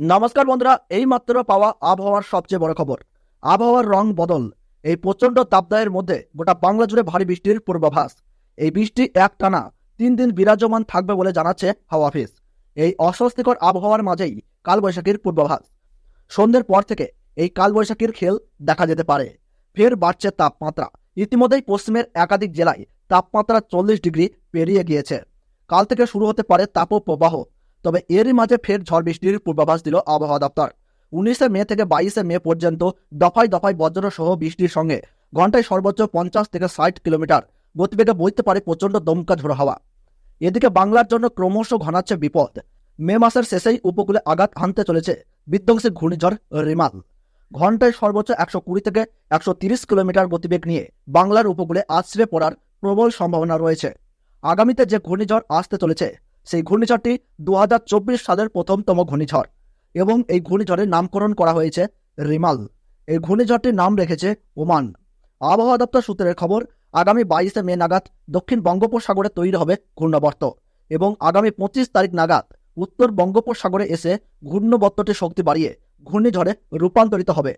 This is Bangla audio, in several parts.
নমস্কার বন্ধুরা এই মাত্র পাওয়া আবহাওয়ার সবচেয়ে বড় খবর। আবহাওয়ার রং বদল, এই প্রচণ্ড তাপদায়ের মধ্যে গোটা বাংলা জুড়ে ভারী বৃষ্টির পূর্বাভাস। এই বৃষ্টি এক টানা, তিন দিন বিরাজমান থাকবে বলে জানাচ্ছে হাওয়া অফিস। এই অস্বস্তিকর আবহাওয়ার মাঝেই কালবৈশাখীর পূর্বাভাস। সন্ধ্যের পর থেকে এই কালবৈশাখীর খেল দেখা যেতে পারে। ফের বাড়ছে তাপমাত্রা। ইতিমধ্যেই পশ্চিমের একাধিক জেলায় তাপমাত্রা চল্লিশ ডিগ্রি পেরিয়ে গিয়েছে। কাল থেকে শুরু হতে পারে তাপপ্রবাহ। তবে এরই মাঝে ফের ঝড় বৃষ্টির পূর্বাভাস দিল আবহাওয়া দপ্তর। উনিশে মে থেকে বাইশে মে পর্যন্ত দফায় দফায় বজ্র সহ বৃষ্টির সঙ্গে ঘন্টায় সর্বোচ্চ পঞ্চাশ থেকে ষাট কিলোমিটার গতিবেগে বইতে পারে প্রচণ্ড দমকা ঝোড়ো হাওয়া। এদিকে বাংলার জন্য ক্রমশ ঘনাচ্ছে বিপদ। মে মাসের শেষেই উপকূলে আঘাত হানতে চলেছে বিধ্বংসী ঘূর্ণিঝড় রিমাল। ঘন্টায় সর্বোচ্চ একশো কুড়ি থেকে একশো তিরিশ কিলোমিটার গতিবেগ নিয়ে বাংলার উপকূলে আছড়ে পড়ার প্রবল সম্ভাবনা রয়েছে। আগামীতে যে ঘূর্ণিঝড় আসতে চলেছে সেই ঘূর্ণিঝড়টি দু হাজার চব্বিশ সালের প্রথমতম ঘূর্ণিঝড় এবং এই ঘূর্ণিঝড়ের নামকরণ করা হয়েছে রিমাল। এই ঘূর্ণিঝড়টির নাম রেখেছে ওমান। আবহাওয়া দপ্তর সূত্রের খবর, আগামী বাইশে মে নাগাদ দক্ষিণ বঙ্গোপসাগরে তৈরি হবে ঘূর্ণবর্ত এবং আগামী পঁচিশ তারিখ নাগাদ উত্তর বঙ্গোপসাগরে এসে ঘূর্ণবর্তটির শক্তি বাড়িয়ে ঘূর্ণিঝড়ে রূপান্তরিত হবে।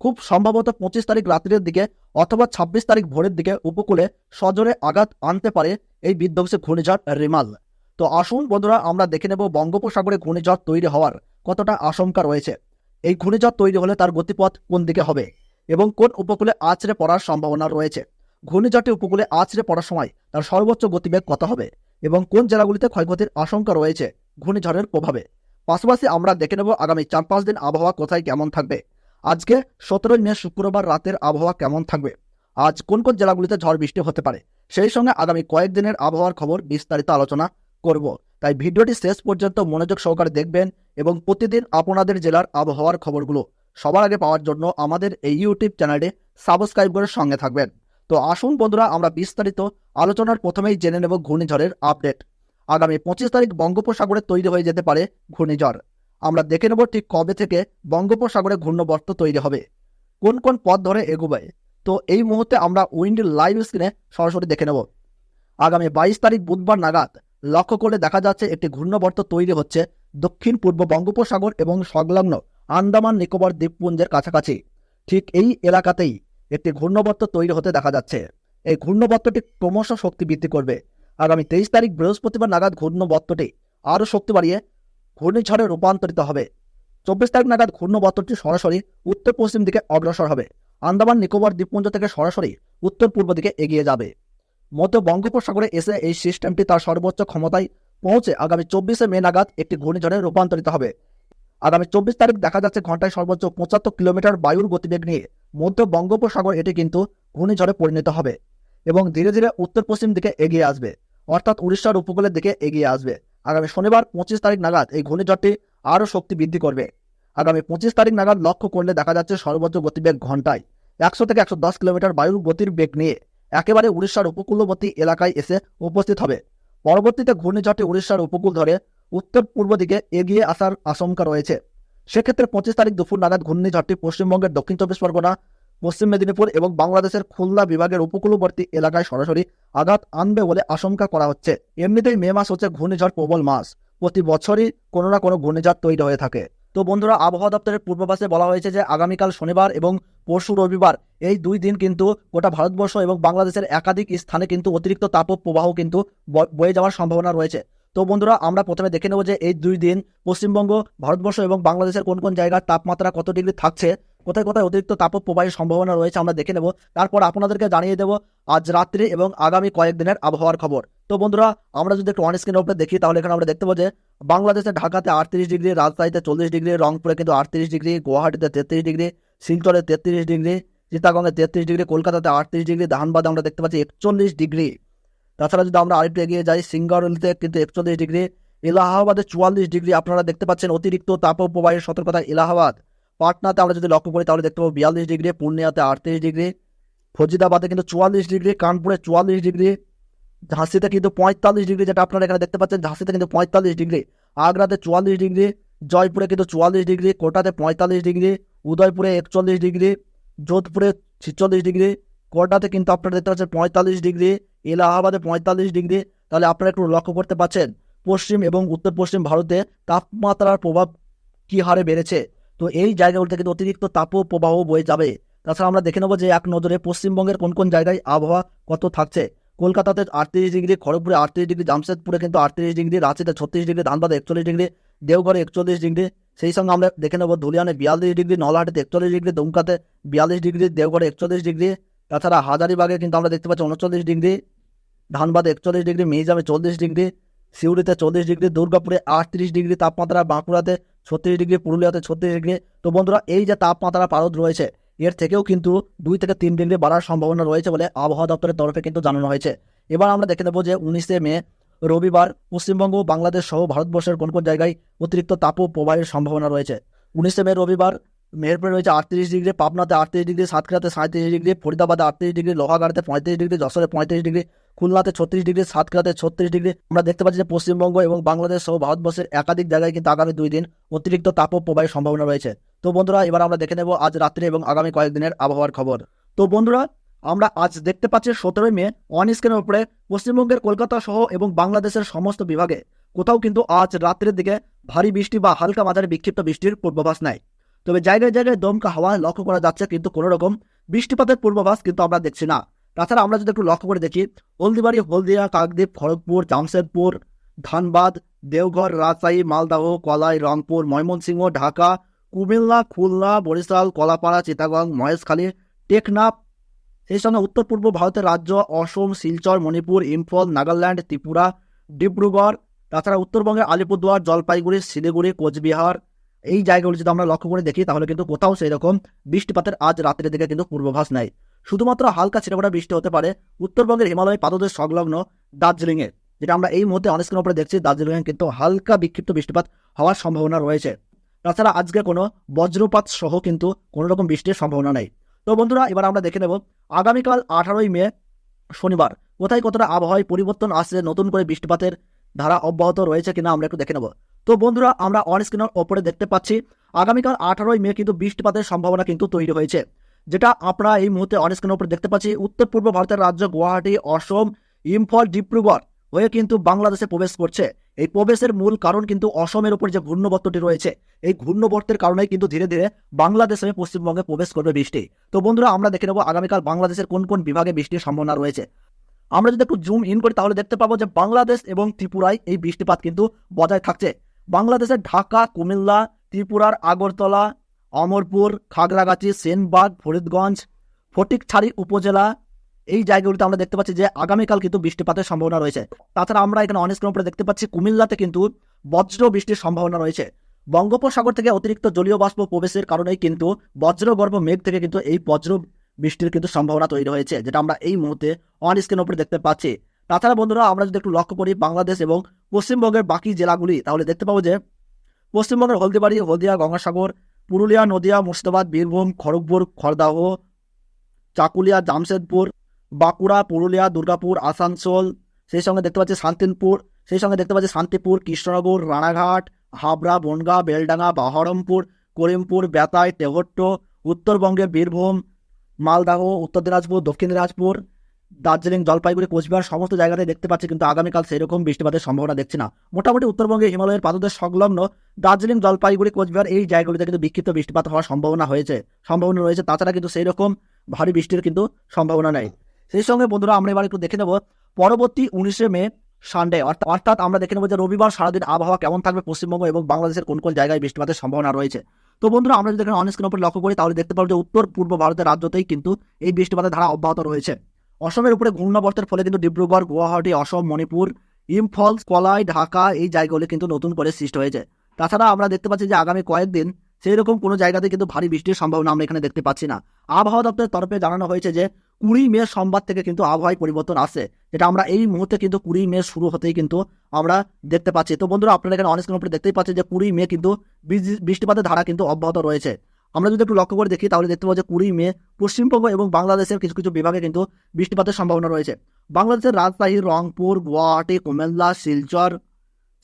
খুব সম্ভবত পঁচিশ তারিখ রাত্রির দিকে অথবা ছাব্বিশ তারিখ ভোরের দিকে উপকূলে সজোরে আঘাত আনতে পারে এই বিধ্বংসী ঘূর্ণিঝড় রিমাল। তো আসুন বন্ধুরা, আমরা দেখে নেব বঙ্গোপসাগরে ঘূর্ণিঝড় তৈরি হওয়ার কতটা আশঙ্কা রয়েছে। এই ঘূর্ণিঝড় তৈরি হলে তার গতিপথ কোন দিকে হবে এবং কোন উপকূলে আছড়ে পড়ার সম্ভাবনা রয়েছে? ঘূর্ণিঝড়টি উপকূলে আছড়ে পড়ার সময় তার সর্বোচ্চ গতিবেগ কত হবে এবং কোন জেলাগুলিতে ক্ষয়ক্ষতির আশঙ্কা রয়েছে ঘূর্ণিঝড়ের প্রভাবে? পাশাপাশি আমরা দেখে নেব আগামী চার পাঁচ দিন আবহাওয়া কোথায় কেমন থাকবে। আজকে সতেরোই মে শুক্রবার রাতের আবহাওয়া কেমন থাকবে? আজ কোন কোন জেলাগুলিতে ঝড় বৃষ্টি হতে পারে? সেই সঙ্গে আগামী কয়েকদিনের আবহাওয়ার খবর বিস্তারিত আলোচনা করব। তাই ভিডিওটি শেষ পর্যন্ত মনোযোগ সহকারে দেখবেন এবং প্রতিদিন আপনাদের জেলার আবহাওয়ার খবরগুলো সবার আগে পাওয়ার জন্য আমাদের এই ইউটিউব চ্যানেলে সাবস্ক্রাইব করে সঙ্গে থাকবেন। তো আসুন বন্ধুরা, আমরা বিস্তারিত আলোচনার প্রথমেই জেনে নেব ঘূর্ণিঝড়ের আপডেট আগামী পঁচিশ তারিখ বঙ্গোপসাগরে তৈরি হয়ে যেতে পারে ঘূর্ণিঝড়। আমরা দেখে নেব ঠিক কবে থেকে বঙ্গোপসাগরে ঘূর্ণবর্ত তৈরি হবে। কোন কোন পথ ধরে এগোবে? তো এই মুহূর্তে আমরা উইন্ড লাইভ স্ক্রিনে সরাসরি দেখে নেব। আগামী বাইশ তারিখ বুধবার নাগাদ লক্ষ্য করে দেখা যাচ্ছে একটি ঘূর্ণবর্ত তৈরি হচ্ছে দক্ষিণ পূর্ব বঙ্গোপসাগর এবং সংলগ্ন আন্দামান নিকোবর দ্বীপপুঞ্জের কাছাকাছি। ঠিক এই এলাকাতেই একটি ঘূর্ণবর্ত তৈরি হতে দেখা যাচ্ছে। এই ঘূর্ণবর্তটি ক্রমশ শক্তি বৃদ্ধি করবে। আগামী তেইশ তারিখ বৃহস্পতিবার নাগাদ ঘূর্ণবর্তটি আরও শক্তি বাড়িয়ে ঘূর্ণিঝড়ে রূপান্তরিত হবে। চব্বিশ তারিখ নাগাদ ঘূর্ণবর্তটি সরাসরি উত্তর পশ্চিম দিকে অগ্রসর হবে। আন্দামান নিকোবর দ্বীপপুঞ্জ থেকে সরাসরি উত্তর পূর্ব দিকে এগিয়ে যাবে। মধ্য বঙ্গোপসাগরে এসে এই সিস্টেমটি তার সর্বোচ্চ ক্ষমতায় পৌঁছে আগামী চব্বিশে মে নাগাদ একটি ঘূর্ণিঝড়ে রূপান্তরিত হবে। আগামী চব্বিশ তারিখ দেখা যাচ্ছে ঘন্টায় সর্বোচ্চ পঁচাত্তর কিলোমিটার বায়ুর গতিবেগ নিয়ে মধ্য বঙ্গোপসাগর এটি কিন্তু ঘূর্ণিঝড়ে পরিণত হবে এবং ধীরে ধীরে উত্তর পশ্চিম দিকে এগিয়ে আসবে। অর্থাৎ উড়িষ্যার উপকূলের দিকে এগিয়ে আসবে। আগামী শনিবার পঁচিশ তারিখ নাগাদ এই ঘূর্ণিঝড়টি আরও শক্তি বৃদ্ধি করবে। আগামী পঁচিশ তারিখ নাগাদ লক্ষ্য করলে দেখা যাচ্ছে সর্বোচ্চ গতিবেগ ঘন্টায় একশো থেকে একশো দশ কিলোমিটার বায়ুর গতির বেগ নিয়ে একেবারে উড়িষ্যার উপকূলবর্তী এলাকায় এসে উপস্থিত হবে। পরবর্তীতে ঘূর্ণিঝড়টি উড়িষ্যার উপকূল ধরে উত্তর পূর্ব দিকে এগিয়ে আসার আশঙ্কা রয়েছে। সেক্ষেত্রে পঁচিশ তারিখ দুপুর নাগাদ ঘূর্ণিঝড়টি পশ্চিমবঙ্গের দক্ষিণ চব্বিশ পরগনা, পশ্চিম মেদিনীপুর এবং বাংলাদেশের খুলনা বিভাগের উপকূলবর্তী এলাকায় সরাসরি আঘাত আনবে বলে আশঙ্কা করা হচ্ছে। এমনিতেই মে মাস হচ্ছে ঘূর্ণিঝড় প্রবল মাস। প্রতি বছরই কোনো না কোনো ঘূর্ণিঝড় তৈরি হয়ে থাকে। তো বন্ধুরা, আবহাওয়া দপ্তরের পূর্বাভাসে বলা হয়েছে যে, আগামীকাল শনিবার এবং পরশু রবিবার এই দুই দিন কিন্তু গোটা ভারতবর্ষ এবং বাংলাদেশের একাধিক স্থানে কিন্তু অতিরিক্ত তাপ প্রবাহ কিন্তু বয়ে যাওয়ার সম্ভাবনা রয়েছে। তো বন্ধুরা, আমরা প্রথমে দেখে নেব যে এই দুই দিন পশ্চিমবঙ্গ, ভারতবর্ষ এবং বাংলাদেশের কোন কোন জায়গার তাপমাত্রা কত ডিগ্রি থাকছে, কোথায় কোথায় অতিরিক্ত তাপ প্রবাহের সম্ভাবনা রয়েছে আমরা দেখে নেব। তারপর আপনাদেরকে জানিয়ে দেব আজ রাত্রি এবং আগামী কয়েকদিনের আবহাওয়ার খবর। তো বন্ধুরা, আমরা যদি একটু অন স্ক্রিনের দেখি, তাহলে এখানে আমরা দেখতে পাবো যে বাংলাদেশে ঢাকাতে আটত্রিশ ডিগ্রি, রাজশাহীতে চল্লিশ ডিগ্রি, রংপুরে কিন্তু আটত্রিশ ডিগ্রি, গুয়াহাটিতে তেত্রিশ ডিগ্রি শিলচরে তেত্রিশ ডিগ্রি, চিতাগঙ্গে তেত্রিশ ডিগ্রি, কলকাতাতে আটত্রিশ ডিগ্রি, ধানবাদে আমরা দেখতে পাচ্ছি একচল্লিশ ডিগ্রি। তাছাড়া যদি আমরা আরেকটু এগিয়ে যাই, সিঙ্গারুলিতে কিন্তু একচল্লিশ ডিগ্রি, এলাহাবাদে চুয়াল্লিশ ডিগ্রি, আপনারা দেখতে পাচ্ছেন অতিরিক্ত তাপপ্রবাহের সতর্কতা এলাহাবাদ। পাটনাতে আমরা যদি লক্ষ্য করি, তাহলে দেখতে পাবো বিয়াল্লিশ ডিগ্রি, পূর্ণিয়াতে আটত্রিশ ডিগ্রি ফজিদাবাদে কিন্তু চুয়াল্লিশ ডিগ্রি, কানপুরে চুয়াল্লিশ ডিগ্রি, ঝাঁসিতে কিন্তু পঁয়তাল্লিশ ডিগ্রি, যেটা আপনারা এখানে দেখতে পাচ্ছেন, ঝাঁসিতে কিন্তু পঁয়তাল্লিশ ডিগ্রি, আগ্রাতে চুয়াল্লিশ ডিগ্রি জয়পুরে কিন্তু চুয়াল্লিশ ডিগ্রি, কোটাতে পঁয়তাল্লিশ ডিগ্রি, উদয়পুরে একচল্লিশ ডিগ্রি, যোধপুরে ছিচল্লিশ ডিগ্রি, কোটাতে কিন্তু আপনারা দেখতে পাচ্ছেন পঁয়তাল্লিশ ডিগ্রি, এলাহাবাদে পঁয়তাল্লিশ ডিগ্রি। তাহলে আপনারা একটু লক্ষ্য করতে পারছেন পশ্চিম এবং উত্তর পশ্চিম ভারতে তাপমাত্রার প্রভাব কি হারে বেড়েছে? তো এই জায়গাগুলোতে কিন্তু অতিরিক্ত তাপ প্রবাহ বয়ে যাবে। তাছাড়া আমরা দেখে নেব যে এক নজরে পশ্চিমবঙ্গের কোন কোন জায়গায় আবহাওয়া কত থাকছে। কলকাতাতে আটত্রিশ ডিগ্রি, খড়গপুরে আটত্রিশ ডিগ্রি, জামশেদপুরে কিন্তু আটত্রিশ ডিগ্রি, রাঁচিতে ছত্রিশ ডিগ্রি, ধানবাদে একচল্লিশ ডিগ্রি দেওঘরে একচল্লিশ ডিগ্রি, সেই সঙ্গে আমরা দেখে নেব ধুলিয়ানে বিয়াল্লিশ ডিগ্রি, নলহাটিতে একচল্লিশ ডিগ্রি, দুমকাতে বিয়াল্লিশ ডিগ্রি, দেওঘরে একচল্লিশ ডিগ্রি, তাছাড়া হাজারিবাগে কিন্তু আমরা দেখতে পাচ্ছি উনচল্লিশ ডিগ্রি, ধানবাদে একচল্লিশ ডিগ্রি, মিহিজামে চল্লিশ ডিগ্রি, সিউড়িতে চল্লিশ ডিগ্রি, দুর্গাপুরে আটত্রিশ ডিগ্রি, তাপমাত্রা বাঁকুড়াতে ছত্রিশ ডিগ্রি, পুরুলিয়াতে ছত্রিশ ডিগ্রি। তো বন্ধুরা, এই যে তাপমাত্রা পারদ রয়েছে, এর থেকেও কিন্তু দুই থেকে তিন ডিগ্রি বাড়ার সম্ভাবনা রয়েছে বলে আবহাওয়া দপ্তরের তরফে কিন্তু জানানো হয়েছে। এবার আমরা দেখে নেব যে উনিশে মে রবিবার পশ্চিমবঙ্গ, বাংলাদেশ সহ ভারতবর্ষের কোন কোন জায়গায় অতিরিক্ত তাপ প্রবাহের সম্ভাবনা রয়েছে। উনিশে মে রবিবার মেহেরপুরে রয়েছে আটত্রিশ ডিগ্রি, পাবনাতে আটত্রিশ ডিগ্রি, সাতক্ষীরাতে সাঁত্রিশ ডিগ্রি, ফরিদাবাদে আটত্রিশ ডিগ্রি, লোহাগাড়াতে পঁয়ত্রিশ ডিগ্রি, যশোরে পঁয়ত্রিশ ডিগ্রি, খুলনাতে ছত্রিশ ডিগ্রি, সাতক্ষীরাতে ছত্রিশ ডিগ্রি। আমরা দেখতে পাচ্ছি যে পশ্চিমবঙ্গ এবং বাংলাদেশ সহ ভারতবর্ষের একাধিক জায়গায় কিন্তু আগামী দুই দিন অতিরিক্ত তাপ প্রবাহের সম্ভাবনা রয়েছে। তো বন্ধুরা, এবার আমরা দেখে নেব আজ রাত্রে এবং আগামী কয়েকদিনের আবহাওয়ার খবর। তো বন্ধুরা আমরা আজ দেখতে পাচ্ছি সতেরোই মে অন স্ক্রিনের উপরে পশ্চিমবঙ্গের কলকাতা সহ এবং বাংলাদেশের সমস্ত বিভাগে। কোথাও কিন্তু আজ রাত্রের দিকে ভারী বৃষ্টি বা হালকা মাঝারি বিক্ষিপ্ত বৃষ্টির পূর্বাভাস নাই। তবে জায়গায় জায়গায় দমকা হাওয়া লক্ষ্য করা যাচ্ছে কিন্তু কোনো রকম বৃষ্টিপাতের পূর্বাভাস কিন্তু আমরা দেখছি না। তাছাড়া আমরা যদি একটু লক্ষ্য করে দেখি, হলদিবাড়ি, হলদিয়া, কাকদ্বীপ, খড়গপুর, জামশেদপুর, ধানবাদ, দেওঘর, রাজশাহী মালদাহ কলাই, রংপুর, ময়মনসিংহ, ঢাকা, কুমিল্লা, খুলনা, বরিশাল, কলাপাড়া, চিটাগং, মহেশখালী, টেকনাফ সেই সঙ্গে উত্তর পূর্ব ভারতের রাজ্য অসম, শিলচর, মণিপুর, ইম্ফল, নাগাল্যান্ড, ত্রিপুরা, ডিব্রুগড়, তাছাড়া উত্তরবঙ্গের আলিপুরদুয়ার, জলপাইগুড়ি শিলিগুড়ি কোচবিহার। এই জায়গাগুলি যদি আমরা লক্ষ্য করে দেখি, তাহলে কিন্তু কোথাও সেই রকম বৃষ্টিপাতের আজ রাত্রের দিকে কিন্তু পূর্বাভাস নাই। শুধুমাত্র হালকা ছিটেফোঁটা বৃষ্টি হতে পারে উত্তরবঙ্গের হিমালয় পাদদেশ সংলগ্ন দার্জিলিংয়ে, যেটা আমরা এই মুহূর্তে অনেস্ক্রিন উপরে দেখছি। দার্জিলিংয়ে কিন্তু হালকা বিক্ষিপ্ত বৃষ্টিপাত হওয়ার সম্ভাবনা রয়েছে। তাছাড়া আজকে কোনো বজ্রপাত সহ কিন্তু কোনো রকম বৃষ্টির সম্ভাবনা নেই। তো বন্ধুরা, এবার আমরা দেখে নেব আগামীকাল আঠারোই মে, শনিবার। কোথায় কতটা আবহাওয়ায় পরিবর্তন আসছে, নতুন করে বৃষ্টিপাতের ধারা অব্যাহত রয়েছে কিনা আমরা একটু দেখে নেব। তো বন্ধুরা, আমরা অন স্ক্রিনের ওপরে দেখতে পাচ্ছি, আগামীকাল আঠারোই মে কিন্তু বৃষ্টিপাতের সম্ভাবনা কিন্তু তৈরি হয়েছে। যেটা আমরা এই মুহূর্তে অন স্ক্রিনের উপরে দেখতে পাচ্ছি, উত্তর পূর্ব ভারতের রাজ্য গুয়াহাটি, অসম, ইম্ফল, ডিব্রুগড়। হয়ে কিন্তু বাংলাদেশে প্রবেশ করছে। এই প্রবেশের মূল কারণ কিন্তু অসমের উপর যে ঘূর্ণবর্তটি রয়েছে, এই ঘূর্ণবর্তের কারণেই কিন্তু ধীরে ধীরে বাংলাদেশে পশ্চিমবঙ্গে প্রবেশ করবে বৃষ্টি। তো বন্ধুরা, আমরা দেখে নেব আগামীকাল বাংলাদেশের কোন কোন বিভাগে বৃষ্টির সম্ভাবনা রয়েছে। আমরা যদি একটু জুম ইন করি, তাহলে দেখতে পাবো যে বাংলাদেশ এবং ত্রিপুরায় এই বৃষ্টিপাত কিন্তু বজায় থাকছে। বাংলাদেশের ঢাকা, কুমিল্লা, ত্রিপুরার আগরতলা, অমরপুর, খাগড়াগাছি, সেনবাগ, ফরিদগঞ্জ, ফটিকছাড়ি উপজেলা এই জায়গাগুলিতে আমরা দেখতে পাচ্ছি যে আগামীকাল কিন্তু বৃষ্টিপাতের সম্ভাবনা রয়েছে। তাছাড়া আমরা এখানে অনেক উপরে দেখতে পাচ্ছি কুমিল্লাতে কিন্তু বজ্র বৃষ্টির সম্ভাবনা রয়েছে। বঙ্গোপসাগর থেকে অতিরিক্ত জলীয় বাষ্প প্রবেশের কারণেই কিন্তু বজ্রগর্ভ মেঘ থেকে কিন্তু এই বজ্র বৃষ্টির কিন্তু সম্ভাবনা তৈরি হয়েছে, যেটা আমরা এই মুহূর্তে অন স্ক্রিন উপরে দেখতে পাচ্ছি। তাছাড়া বন্ধুরা, আমরা যদি একটু লক্ষ্য করি বাংলাদেশ এবং পশ্চিমবঙ্গের বাকি জেলাগুলি, তাহলে দেখতে পাবো যে পশ্চিমবঙ্গের হলদিবাড়ি, হলদিয়া, গঙ্গাসাগর, পুরুলিয়া, নদিয়া, মুর্শিদাবাদ, বীরভূম, খড়গপুর খড়দাহ চাকুলিয়া, জামশেদপুর বাঁকুড়া, পুরুলিয়া, দুর্গাপুর, আসানসোল, সেই সঙ্গে দেখতে পাচ্ছি শান্তিনপুর, সেই সঙ্গে দেখতে পাচ্ছি শান্তিপুর, কৃষ্ণনগর, রানাঘাট, হাবড়া, বনগাঁ, বেলডাঙ্গা, বহরমপুর, করিমপুর, বেতাই, তেহট্ট উত্তরবঙ্গে বীরভূম, মালদাহ, উত্তর দিনাজপুর, দক্ষিণ দিনাজপুর, দার্জিলিং, জলপাইগুড়ি, কোচবিহার সমস্ত জায়গাতে দেখতে পাচ্ছি, কিন্তু আগামীকাল সেরকম বৃষ্টিপাতের সম্ভাবনা দেখছি না। মোটামুটি উত্তরবঙ্গে হিমালয়ের পাদদেশ সংলগ্ন দার্জিলিং, জলপাইগুড়ি, কোচবিহার এই জায়গাগুলিতে কিন্তু বিক্ষিপ্ত বৃষ্টিপাত হওয়ার সম্ভাবনা হয়েছে, সম্ভাবনা রয়েছে। তাছাড়া কিন্তু সেই রকম ভারী বৃষ্টির কিন্তু সম্ভাবনা নেই। সেই সঙ্গে বন্ধুরা আমরা এবার একটু দেখে নেব পরবর্তী উনিশে মে সানডে অর্থাৎ আমরা দেখে নেব যে রবিবার সারাদিন আবহাওয়া কেমন থাকবে পশ্চিমবঙ্গ এবং বাংলাদেশের কোন কোন জায়গায় বৃষ্টিপাতের সম্ভাবনা রয়েছে। তো বন্ধুরা, আমরা যদি এখানে অনস্ক্রিন উপর লক্ষ্য করি, তাহলে দেখতে পাবো যে উত্তর, পূর্ব ভারতের রাজ্যতেই কিন্তু এই বৃষ্টিপাতের ধারা অব্যাহত রয়েছে। অসমের উপরে ঘূর্ণাবর্তের ফলে কিন্তু ডিব্রুগড়, গুয়াহাটি, অসম, মণিপুর, ইম্ফল, কলাই, ঢাকা এই জায়গাগুলি কিন্তু নতুন করে সৃষ্টি হয়েছে। তাছাড়া আমরা দেখতে পাচ্ছি যে আগামী কয়েকদিন সেই রকম কোনো জায়গাতে কিন্তু ভারী বৃষ্টির সম্ভাবনা আমরা এখানে দেখতে পাচ্ছি না। আবহাওয়া দপ্তরের তরফে জানানো হয়েছে যে কুড়ি মে সোমবার থেকে কিন্তু আবহাওয়ায় পরিবর্তন আসে, যেটা আমরা এই মুহূর্তে কিন্তু কুড়ি মে শুরু হতেই কিন্তু আমরা দেখতে পাচ্ছি। তো বন্ধুরা, আপনারা এখানে অনেক উপরে দেখতেই পাচ্ছেন যে কুড়ি মে কিন্তু বৃষ্টিপাতের ধারা কিন্তু অব্যাহত রয়েছে। আমরা যদি একটু লক্ষ্য করে দেখি, তাহলে দেখতে পাবো যে কুড়ি মে পশ্চিমবঙ্গ এবং বাংলাদেশের কিছু কিছু বিভাগে কিন্তু বৃষ্টিপাতের সম্ভাবনা রয়েছে। বাংলাদেশের রাজশাহী, রংপুর, গুয়াহাটি, কুমিল্লা, শিলচর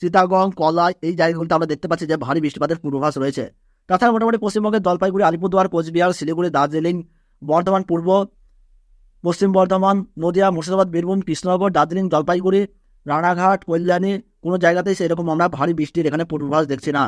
চিতাগং কলাই এই জায়গাগুলিতে আমরা দেখতে পাচ্ছি যে ভারী বৃষ্টিপাতের পূর্বাভাস রয়েছে। তাছাড়া মোটামুটি পশ্চিমবঙ্গের জলপাইগুড়ি, আলিপুরদুয়ার, কোচবিহার, শিলিগুড়ি, দার্জিলিং, বর্ধমান, পূর্ব পশ্চিম বর্ধমান, নদিয়া, মুর্শিদাবাদ, বীরভূম, কৃষ্ণনগর, দার্জিলিং, জলপাইগুড়ি, রানাঘাট, কল্যাণী, কোনো জায়গাতেই সেরকম আমরা ভারী বৃষ্টির এখানে পূর্বাভাস দেখছি না।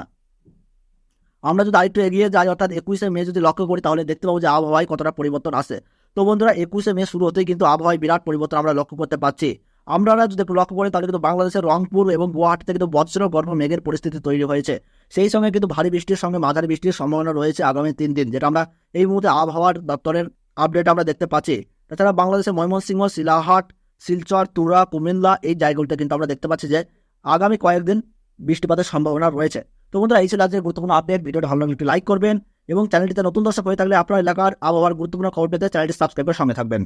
আমরা যদি আরেকটু এগিয়ে যাই, অর্থাৎ একুশে মে যদি লক্ষ্য করি, তাহলে দেখতে পাবো যে আবহাওয়ায় কতটা পরিবর্তন আসে। তো বন্ধুরা, একুশে মে শুরু হতেই কিন্তু আবহাওয়ায় বিরাট পরিবর্তন আমরা লক্ষ্য করতে পারছি আমরা যদি একটু লক্ষ্য করি, তাহলে কিন্তু বাংলাদেশের রংপুর এবং গুয়াহাটিতে কিন্তু বজ্র, গর্ভ, মেঘের পরিস্থিতি তৈরি হয়েছে। সেই সঙ্গে কিন্তু ভারী বৃষ্টির সঙ্গে মাঝারি বৃষ্টির সম্ভাবনা রয়েছে আগামী তিন দিন, যেটা আমরা এই মুহূর্তে আবহাওয়ার দপ্তরের আপডেট আমরা দেখতে পাচ্ছি। তাছাড়া বাংলাদেশের ময়মনসিংহ, শিলাহাট, শিলচর, তুরা, কুমিল্লা এই জায়গাগুলিতে কিন্তু আমরা দেখতে পাচ্ছি যে আগামী কয়েকদিন বৃষ্টিপাতের সম্ভাবনা রয়েছে। তো বন্ধুরা, এই ছিল আজকের গুরুত্বপূর্ণ আপডেট ভিডিওটা ভালো লাগলে একটু লাইক করবেন এবং চ্যানেলটিতে নতুন দর্শক হয়ে থাকলে আপনার এলাকার আবহাওয়ার গুরুত্বপূর্ণ খবর পেতে চ্যানেলটি সাবস্ক্রাইবের সঙ্গে থাকবেন।